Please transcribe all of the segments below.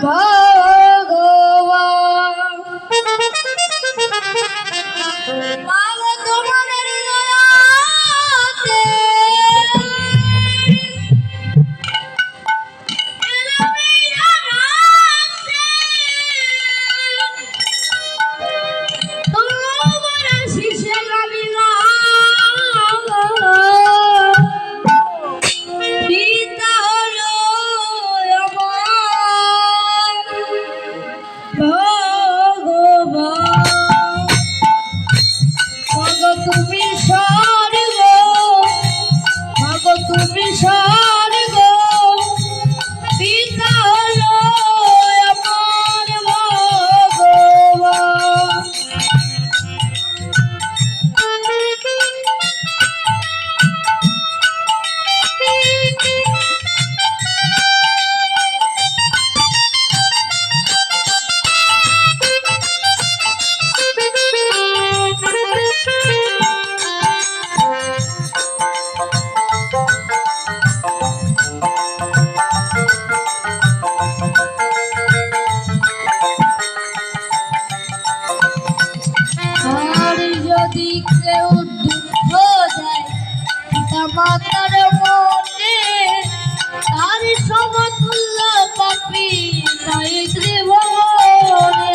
Bye. মাতার মনে তার সমতুল্য পাপি তাই ত্রিভুবনে।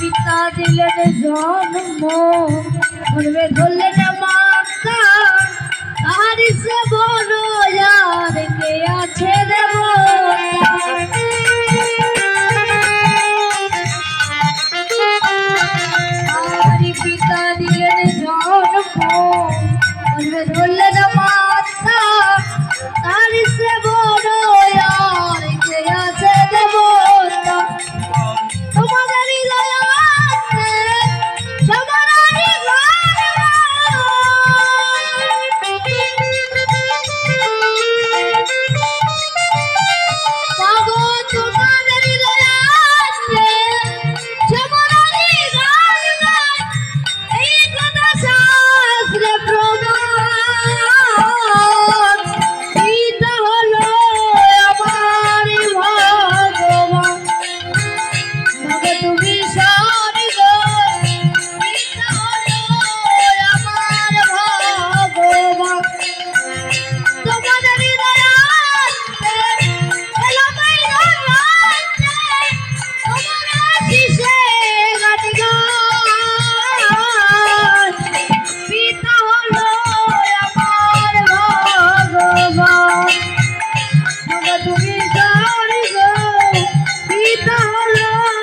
পিতা দিলেন জন্ম। ধরলেন মা? Sitaram.